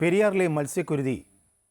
പെരിയാറിലെ മത്സ്യക്കുരുതി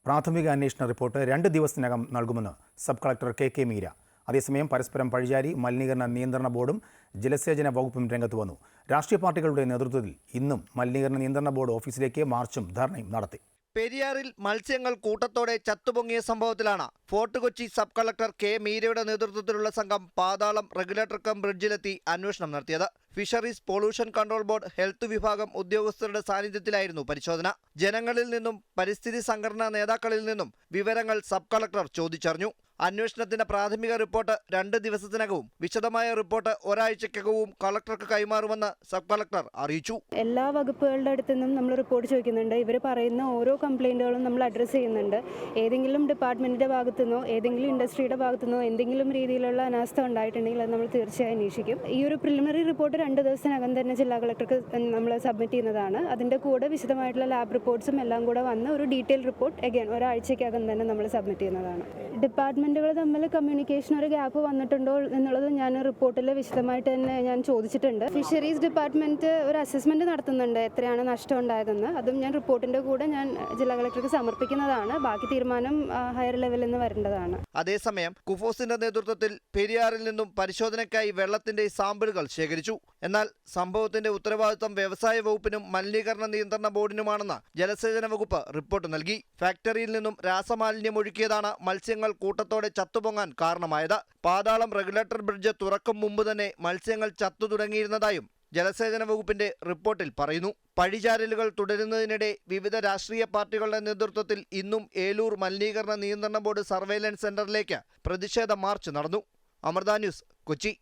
പ്രാഥമിക അന്വേഷണ റിപ്പോർട്ട് രണ്ട് ദിവസത്തിനകം നൽകുമെന്ന് sub collector K K Meera. അതേസമയം പരസ്പരം പഴിചാരി മലിനീകരണ നിയന്ത്രണ ബോർഡും ജലസേചന വകുപ്പും രംഗത്ത് വന്നു. രാഷ്ട്രീയ പാർട്ടികളുടെ നേതൃത്വത്തിൽ ഇന്നും മലിനീകരണ നിയന്ത്രണ ബോർഡ് ഓഫീസിലേക്ക് മാർച്ചും ധർണയും നടത്തി. പെരിയാറിൽ മത്സ്യങ്ങൾ കൂട്ടത്തോടെ ചത്തുപൊങ്ങിയ സംഭവത്തിലാണ്. Fort Kochi sub collector K മീരയുടെ നേതൃത്വത്തിലുള്ള സംഘം പാതാളം റെഗുലേറ്റർ കം ബ്രിഡ്ജിലെത്തി അന്വേഷണം നടത്തിയത്. Fisheries pollution control board health വിഭാഗം ഉദ്യോഗസ്ഥരുടെ സാന്നിധ്യത്തിലായിരുന്നു പരിശോധന. ജനങ്ങളിൽ നിന്നും പരിസ്ഥിതി സംഘടനാ നേതാക്കളിൽ നിന്നും വിവരങ്ങൾ സബ് കളക്ടർ ചോദിച്ചറിഞ്ഞു. അന്വേഷണത്തിന്റെ പ്രാഥമിക റിപ്പോർട്ട് രണ്ട് ദിവസത്തിനകവും. വിശദമായ റിപ്പോർട്ട് ഒരാഴ്ചക്കകവും കളക്ടർക്ക് കൈമാറുമെന്ന് സബ് കളക്ടർ അറിയിച്ചു. എല്ലാ വകുപ്പുകളുടെ അടുത്തു നിന്നും നമ്മൾ റിപ്പോർട്ട് ചോദിക്കുന്നുണ്ട്. ഇവർ പറയുന്ന ഓരോ കംപ്ലൈന്റുകളും നമ്മൾ അഡ്രസ്സ് ചെയ്യുന്നുണ്ട്. ഏതെങ്കിലും ഡിപ്പാർട്ട്മെന്റിന്റെ ഭാഗത്തു നിന്നോ ഏതെങ്കിലും ഇൻഡസ്ട്രിയുടെ ഭാഗത്തു നിന്നോ എന്തെങ്കിലും രീതിയിലുള്ള അനാസ്ഥ ഉണ്ടായിട്ടുണ്ടെങ്കിൽ അത് നമ്മൾ തീർച്ചയായും അന്വേഷിക്കും. ഈ ഒരു പ്രിലിമിനറി റിപ്പോർട്ട് രണ്ട് ദിവസത്തിനകം തന്നെ ജില്ലാ കളക്ടർക്ക് നമ്മൾ സബ്മിറ്റ് ചെയ്യുന്നതാണ്. അതിന്റെ കൂടെ വിശദമായിട്ടുള്ള ലാബ് റിപ്പോർട്ട്സും എല്ലാം കൂടെ വന്ന് ഒരു ഡീറ്റെയിൽ റിപ്പോർട്ട് അഗൈൻ ഒരാഴ്ചക്കകം തന്നെ നമ്മൾ സബ്മിറ്റ് ചെയ്യുന്നതാണ്. ഡിപ്പാർട്ട്മെന്റുകൾ തമ്മിൽ കമ്മ്യൂണിക്കേഷൻ ഒരു ഗ്യാപ്പ് വന്നിട്ടുണ്ടോ എന്നുള്ളത് ഞാൻ റിപ്പോർട്ടിൽ വിശദമായിട്ട് തന്നെ ഞാൻ ചോദിച്ചിട്ടുണ്ട്. ഫിഷറീസ് ഡിപ്പാർട്ട്മെന്റ് ഒരു അസസ്മെന്റ് നടത്തുന്നുണ്ട് എത്രയാണ് നഷ്ടം ഉണ്ടായതെന്ന്. അതും ഞാൻ റിപ്പോർട്ടിന്റെ കൂടെ ഞാൻ ജില്ലാ കളക്ടർക്ക് സമർപ്പിക്കുന്നതാണ്. ബാക്കി തീരുമാനം ഹയർ ലെവലിൽ നിന്ന് വരേണ്ടതാണ്. അതേസമയം കുഫോസിന്റെ നേതൃത്വത്തിൽ പെരിയാറിൽ നിന്നും പരിശോധനയ്ക്കായി വെള്ളത്തിന്റെ സാമ്പിളുകൾ ശേഖരിച്ചു. എന്നാൽ സംഭവത്തിന്റെ ഉത്തരവാദിത്തം വ്യവസായ വകുപ്പിനും മലിനീകരണ നിയന്ത്രണ ബോർഡിനുമാണെന്ന് ജലസേചന വകുപ്പ് റിപ്പോർട്ട് നൽകി. ഫാക്ടറിയിൽ നിന്നും രാസമാലിന്യം ഒഴുക്കിയതാണ് മത്സ്യങ്ങൾ കൂട്ടത്തോടെ ചത്തുപൊങ്ങാൻ കാരണമായത്. പാതാളം റെഗുലേറ്റർ ബ്രിഡ്ജ് തുറക്കും മുമ്പ് തന്നെ മത്സ്യങ്ങൾ ചത്തു തുടങ്ങിയിരുന്നതായും ജലസേചന വകുപ്പിന്റെ റിപ്പോർട്ടിൽ പറയുന്നു. പഴിചാരലുകൾ തുടരുന്നതിനിടെ വിവിധ രാഷ്ട്രീയ പാർട്ടികളുടെ നേതൃത്വത്തിൽ ഇന്നും ഏലൂർ മലിനീകരണ നിയന്ത്രണ ബോർഡ് സർവേലൻസ് സെന്ററിലേക്ക് പ്രതിഷേധ മാർച്ച് നടന്നു. അമൃത ന്യൂസ് കൊച്ചി.